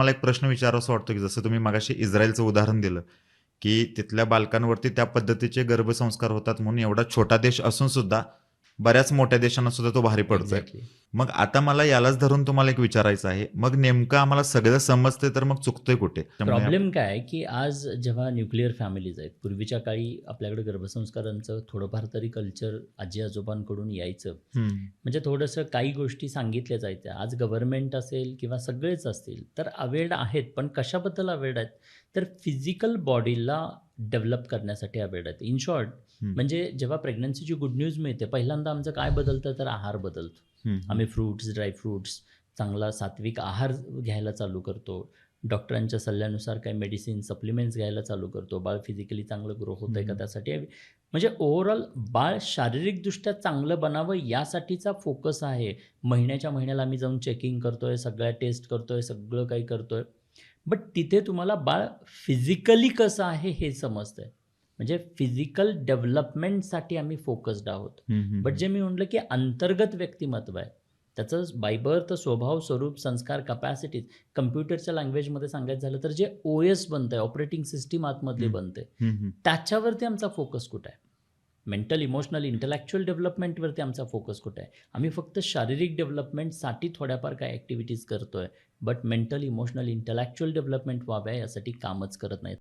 मला एक प्रश्न विचारावासा वाटतो की जसं तुम्ही मागाशी इस्रायलचं उदाहरण दिलं की तिथल्या बालकांवरती त्या पद्धतीचे गर्भसंस्कार होतात म्हणून एवढा छोटा देश असून सुद्धा बऱ्याच मोठ्या देशांना सुद्धा तो भारी पडतोय. Exactly. मग आता मला यालाच धरून तुम्हाला एक विचारायचं आहे. मग नेमकं आम्हाला सगळं समजते तर मग चुकतोय कुठे? प्रॉब्लेम काय आहे की आज जेव्हा न्यूक्लिअर फॅमिलीज आहेत पूर्वीच्या काळी आपल्याकडे गर्भसंस्कारांचं थोडंफार तरी कल्चर आजी आजोबांकडून यायचं. म्हणजे थोडंसं काही गोष्टी सांगितल्या जायच्या. आज गव्हर्नमेंट असेल किंवा सगळेच असतील तर अवेअर्ड आहेत. पण कशाबद्दल अवेअर्ड आहेत? तर फिजिकल बॉडीला डेव्हलप करण्यासाठी अवेअर्ड आहेत. In short. म्हणजे जेव्हा प्रेग्नन्सीची गुड न्यूज मिळते पहिल्यांदा आमचं काय बदलतं तर आहार बदलतो. आम्ही फ्रूट्स ड्रायफ्रूट्स चांगला सात्विक आहार घ्यायला चालू करतो. डॉक्टरांच्या सल्ल्यानुसार काही मेडिसिन सप्लिमेंट्स घ्यायला चालू करतो. बाळ फिजिकली चांगलं ग्रो होतं आहे का. त्यासाठी म्हणजे ओव्हरऑल बाळ शारीरिकदृष्ट्या चांगलं बनावं यासाठीचा फोकस आहे. महिन्याच्या महिन्याला आम्ही जाऊन चेकिंग करतोय सगळ्या टेस्ट करतोय सगळं काही करतोय. बट तिथे तुम्हाला बाळ फिजिकली कसं आहे हे समजतंय. म्हणजे फिजिकल डेव्हलपमेंटसाठी आम्ही फोकस्ड आहोत. बट जे मी म्हटलं की अंतर्गत व्यक्तिमत्व आहे. त्याचं बाय बर्थ स्वभाव स्वरूप संस्कार कपॅसिटीज कम्प्युटरच्या लँग्वेजमध्ये सांगायचं झालं तर जे ओ एस बनतं आहे ऑपरेटिंग सिस्टीम आतमधली. बनते. त्याच्यावरती आमचा फोकस कुठं आहे? मेंटल इमोशनल इंटलेक्च्युअल डेव्हलपमेंटवरती आमचा फोकस कुठं आहे? आम्ही फक्त शारीरिक डेव्हलपमेंटसाठी थोड्याफार काय ॲक्टिव्हिटीज करतोय but mental emotional intellectual development व्हाव्या यासाठी कामच करत नाहीत.